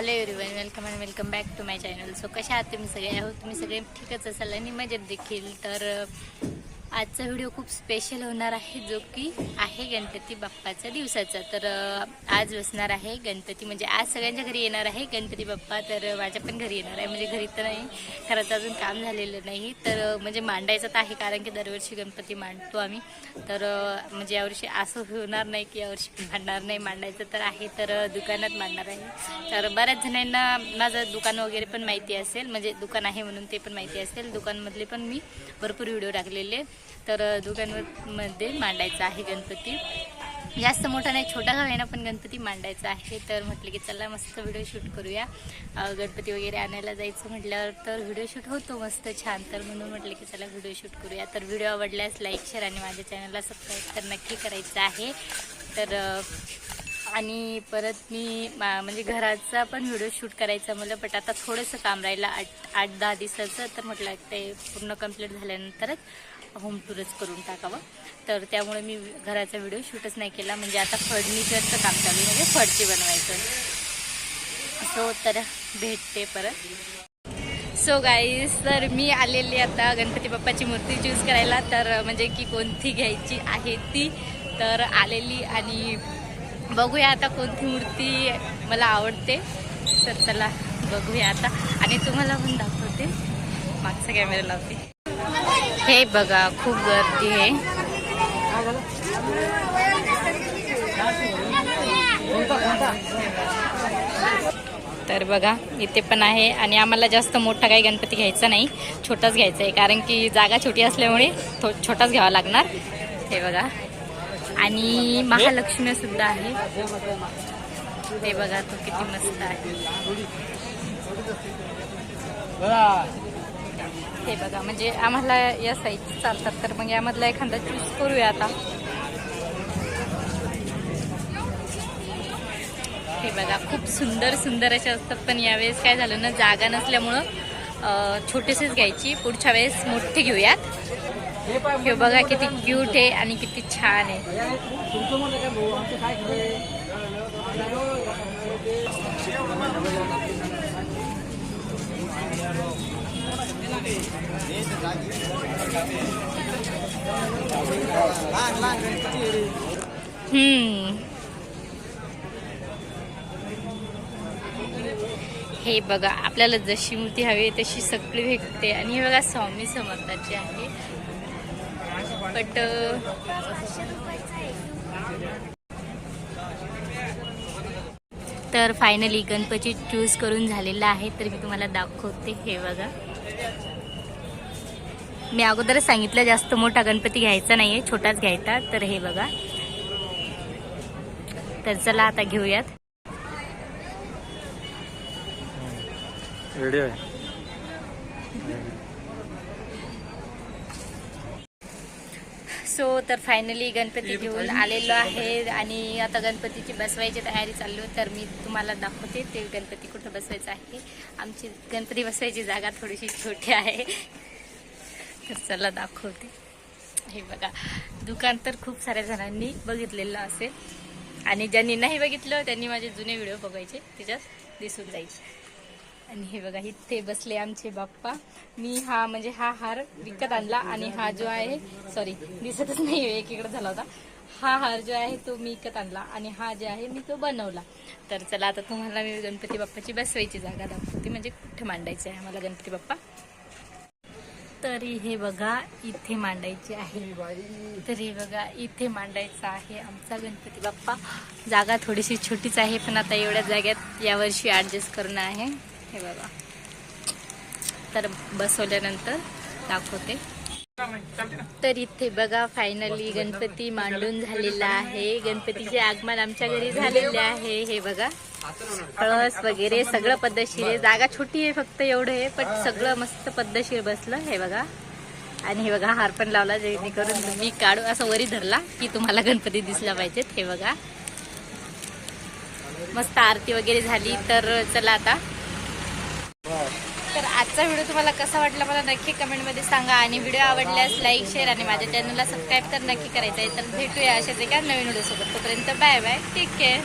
Hello everyone welcome and welcome back to my channel so कशा आहात तुम्ही सगळे? आहोत तुम्ही सगळे? ठीकच असाल आणि मजेत देखील. तर आजचा व्हिडिओ खूप स्पेशल होणार आहे जो की आहे गणपती बाप्पाच्या दिवसाचा. तर आज बसणार आहे गणपती म्हणजे आज सगळ्यांच्या घरी येणार आहे गणपती बाप्पा तर माझ्या पण घरी येणार आहे. म्हणजे घरी तर नाही खरंच अजून काम झालेलं नाही. तर म्हणजे मांडायचं तर आहे कारण की दरवर्षी गणपती मांडतो आम्ही. तर म्हणजे यावर्षी असं होणार नाही की यावर्षी मांडणार नाही मांडायचं तर आहे तर दुकानात मांडणार आहे. तर बऱ्याच जणांना माझं दुकान वगैरे पण माहिती असेल म्हणजे दुकान आहे म्हणून ते पण माहिती असेल. दुकानमधले पण मी भरपूर व्हिडिओ टाकलेले. तर दोघांमध्ये दुकानमध्ये मांडायचा आहे गणपती. जास्त मोठा नाही छोटा का होईना पण गणपती मांडायचा आहे. तर म्हटलं की चला मस्त व्हिडिओ शूट करूया. गणपती वगैरे आणायला जायचं म्हटल्यावर तर व्हिडिओ शूट होतो मस्त छान. तर म्हणून म्हटलं की चला व्हिडिओ शूट करूया. तर व्हिडिओ आवडल्यास लाईक शेअर आणि माझ्या चॅनलला सबस्क्राईब तर नक्की करायचं आहे. तर आणि परत मी मा- म्हणजे घराचा पण व्हिडिओ शूट करायचा मला बट आता थोडंसं काम राहिलं. आठ आठ दहा दिवसाचं तर म्हटलं ते पूर्ण कंप्लीट झाल्यानंतरच होम टूरच करून टाकावं. तर त्यामुळे मी घराचा व्हिडिओ शूटच नाही केला. म्हणजे आता फर्निचरचं काम चालू आहे. म्हणजे फडची बनवायचं. सो तर भेटते परत. सो गाईज तर मी आलेली आता गणपती बाप्पाची मूर्ती चूज करायला. तर म्हणजे की कोणती घ्यायची आहे ती तर आलेली आणि बघूया आता कोणती मूर्ती मला आवडते. तर चला. बघूया आता. आणि तुम्हाला पण दाखवते. मागचा कॅमेरा लावते. हे बघा खूप गर्दी आहे. तर बघा इथे पण आहे. आणि आम्हाला जास्त मोठा काही गणपती घ्यायचा नाही. छोटाच घ्यायचा आहे. कारण की जागा छोटी असल्यामुळे थो छोटाच घ्यावा लागणार. हे बघा. आणि महालक्ष्मी सुद्धा आहे. ते बघा तो किती मस्त आहे. हे बघा म्हणजे आम्हाला या साईज चालतात तर मग यामधला एखादा चूज करूया आता. हे बघा खूप सुंदर सुंदर अशा असतात पण यावेळेस काय झालं ना जागा नसल्यामुळं छोटेसेच घ्यायची. पुढच्या वेळेस मोठे घेऊयात. हे बघा किती क्यूट आहे आणि किती छान आहे. हे बघा आपल्याला जशी मूर्ती हवी आहे तशी सगळी भेटते. आणि हे बघा स्वामी समर्थाची आहे. बट uh, तर फायनली गणपती चूज करून झालेला आहे तर मी तुम्हाला दाखवते. हे बघा. मी अगोदरच सांगितलं जास्त मोठा गणपती घ्यायचा नाहीये छोटाच घ्यायचा. तर हे बघा. तर चला आता घेऊयात. आहे. सो तर फायनली गणपती घेऊन आलेलो आहे आणि आता गणपतीची बसवायची तयारी चालू आहे. तर मी तुम्हाला दाखवते ते गणपती कुठं बसवायचं आहे. आमची गणपती बसवायची जागा थोडीशी छोटी आहे. तर चला दाखवते. हे बघा दुकान तर खूप साऱ्या जणांनी बघितलेलं असेल. आणि ज्यांनी नाही बघितलं त्यांनी माझे जुने व्हिडिओ बघायचे त्याच्यात दिसून जायचे आणि हे बघा इथे बसले आमचे बाप्पा. मी हा म्हणजे हा हार विकत आणला आणि हा जो आहे सॉरी दिसतच नाही एकीकडे झाला होता. हा हार जो आहे तो मी विकत आणला आणि हा जे आहे मी तो बनवला. तर चला आता तुम्हाला मी गणपती बाप्पाची बसवायची जागा दाखवते म्हणजे कुठे मांडायची आहे आम्हाला गणपती बाप्पा? तरी हे बघा इथे मांडायचे आहे. तरी बघा इथे मांडायचा आहे आमचा गणपती बाप्पा. जागा थोडीशी छोटीच आहे पण आता एवढ्या जाग्यात यावर्षी ॲडजस्ट करणं आहे. हे बघा. तर बसवल्यानंतर दाखवते. तर इथे बघा फायनली गणपती मांडून झालेला आहे. गणपतीचे आगमन आमच्या घरी झालेले आहे. हे बघा कळस वगैरे सगळं पद्धतशीर आहे. जागा छोटी आहे फक्त एवढं आहे पण सगळं मस्त पद्धतशीर बसलं. हे बघा. आणि हे बघा हार पण लावला जेणेकरून मी काढू असं वरी धरला की तुम्हाला गणपती दिसला पाहिजेत हे बघा. मस्त आरती वगैरे झाली तर चला आता. तर आजचा व्हिडिओ तुम्हाला कसा वाटला मला नक्की कमेंटमध्ये सांगा. आणि व्हिडिओ आवडल्यास लाईक शेअर आणि माझ्या चॅनलला सबस्क्राईब तर नक्की करायचं आहे. तर भेटूया अशाच एका नवीन व्हिडिओसोबत. तोपर्यंत बाय बाय. Take care.